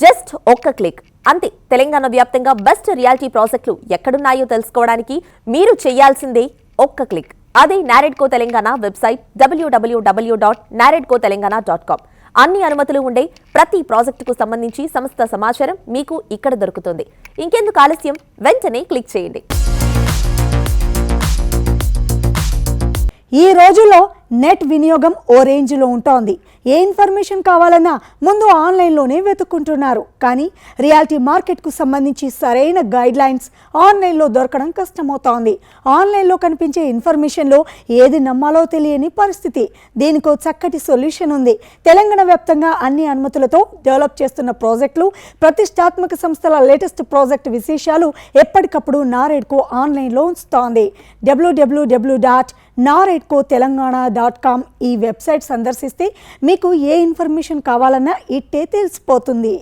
Just ఒక్క click. అంతే తెలంగాణ వ్యాప్తంగా బెస్ట్ రియాలిటీ ప్రాజెక్టులు ఎక్కడున్నాయో తెలుసుకోవడానికి మీరు చేయాల్సిందే ఒక్క క్లిక్. అదే NAREDCO Telangana website W W W dot NAREDCO Telangana dot com అన్ని అనుమతులు ఉండే ప్రతి ప్రాజెక్టుకు సంబంధించి సమస్త సమాచారం మీకు ఇక్కడ దొరుకుతుంది. ఇంకెందుకు ఆలస్యం? వెంటనే క్లిక్ చేయండి. ఈ రోజుల్లో నెట్ వినియోగం ఓ రేంజ్లో ఉంటోంది. ఏ ఇన్ఫర్మేషన్ కావాలన్నా ముందు ఆన్లైన్లోనే వెతుక్కుంటున్నారు. కానీ రియాలిటీ మార్కెట్కు సంబంధించి సరైన గైడ్లైన్స్ ఆన్లైన్లో దొరకడం కష్టమవుతోంది. ఆన్లైన్లో కనిపించే ఇన్ఫర్మేషన్లో ఏది నమ్మాలో తెలియని పరిస్థితి. దీనికో చక్కటి సొల్యూషన్ ఉంది. తెలంగాణ వ్యాప్తంగా అన్ని అనుమతులతో డెవలప్ చేస్తున్న ప్రాజెక్టులు ప్రతిష్టాత్మక సంస్థల లేటెస్ట్ ప్రాజెక్ట్ విశేషాలు ఎప్పటికప్పుడు నారేడ్కు ఆన్లైన్లో ఉంచుతోంది. W W W dot NAREDCO Telangana dot com ఈ వెబ్సైట్ సందర్శిస్తే మీకు ఏ ఇన్ఫర్మేషన్ కావాలన్నా ఇట్టే తెలిసిపోతుంది